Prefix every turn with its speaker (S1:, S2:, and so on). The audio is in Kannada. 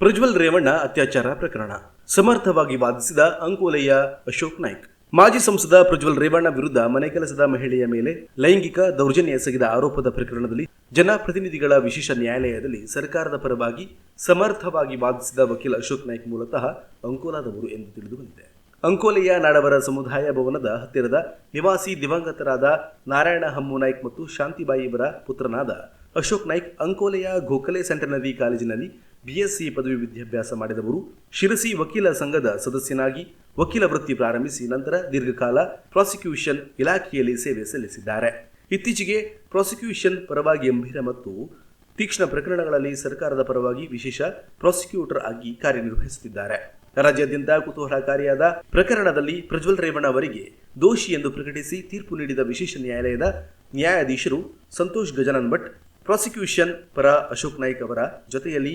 S1: ಪ್ರಜ್ವಲ್ ರೇವಣ್ಣ ಅತ್ಯಾಚಾರ ಪ್ರಕರಣ. ಸಮರ್ಥವಾಗಿ ವಾದಿಸಿದ ಅಂಕೋಲೆಯ ಅಶೋಕ್ ನಾಯ್ಕ್. ಮಾಜಿ ಸಂಸದ ಪ್ರಜ್ವಲ್ ರೇವಣ್ಣ ವಿರುದ್ಧ ಮನೆ ಕೆಲಸದ ಮಹಿಳೆಯ ಮೇಲೆ ಲೈಂಗಿಕ ದೌರ್ಜನ್ಯ ಎಸಗಿದ ಆರೋಪದ ಪ್ರಕರಣದಲ್ಲಿ ಜನಪ್ರತಿನಿಧಿಗಳ ವಿಶೇಷ ನ್ಯಾಯಾಲಯದಲ್ಲಿ ಸರ್ಕಾರದ ಪರವಾಗಿ ಸಮರ್ಥವಾಗಿ ವಾದಿಸಿದ ವಕೀಲ ಅಶೋಕ್ ನಾಯ್ಕ್ ಮೂಲತಃ ಅಂಕೋಲಾದವರು ಎಂದು ತಿಳಿದು ಬಂದಿದೆ ಅಂಕೋಲೆಯ ನಾಡವರ ಸಮುದಾಯ ಭವನದ ಹತ್ತಿರದ ನಿವಾಸಿ ದಿವಂಗತರಾದ ನಾರಾಯಣ ಹಮ್ಮು ನಾಯ್ಕ್ ಮತ್ತು ಶಾಂತಿಬಾಯಿ ಇವರ ಪುತ್ರನಾದ ಅಶೋಕ್ ನಾಯ್ಕ್ ಅಂಕೋಲೆಯ ಗೋಖಲೆ ಸೆಂಟರ್ನರಿ ಕಾಲೇಜಿನಲ್ಲಿ ಬಿಎಸ್ಸಿ ಪದವಿ ವಿದ್ಯಾಭ್ಯಾಸ ಮಾಡಿದವರು ಶಿರಸಿ ವಕೀಲ ಸಂಘದ ಸದಸ್ಯನಾಗಿ ವಕೀಲ ವೃತ್ತಿ ಪ್ರಾರಂಭಿಸಿ ನಂತರ ದೀರ್ಘಕಾಲ ಪ್ರಾಸಿಕ್ಯೂಷನ್ ಇಲಾಖೆಯಲ್ಲಿ ಸೇವೆ ಸಲ್ಲಿಸಿದ್ದಾರೆ. ಇತ್ತೀಚೆಗೆ ಪ್ರಾಸಿಕ್ಯೂಷನ್ ಪರವಾಗಿ ಗಂಭೀರ ಮತ್ತು ತೀಕ್ಷ್ಣ ಪ್ರಕರಣಗಳಲ್ಲಿ ಸರ್ಕಾರದ ಪರವಾಗಿ ವಿಶೇಷ ಪ್ರಾಸಿಕ್ಯೂಟರ್ ಆಗಿ ಕಾರ್ಯನಿರ್ವಹಿಸುತ್ತಿದ್ದಾರೆ. ರಾಜ್ಯಾದ್ಯಂತ ಕುತೂಹಲಕಾರಿಯಾದ ಪ್ರಕರಣದಲ್ಲಿ ಪ್ರಜ್ವಲ್ ರೇವಣ್ಣ ಅವರಿಗೆ ದೋಷಿ ಎಂದು ಪ್ರಕಟಿಸಿ ತೀರ್ಪು ನೀಡಿದ ವಿಶೇಷ ನ್ಯಾಯಾಲಯದ ನ್ಯಾಯಾಧೀಶರು ಸಂತೋಷ್ ಗಜಾನನ್ ಭಟ್, ಪ್ರಾಸಿಕ್ಯೂಷನ್ ಪರ ಅಶೋಕ್ ನಾಯ್ಕ್ ಅವರ ಜೊತೆಯಲ್ಲಿ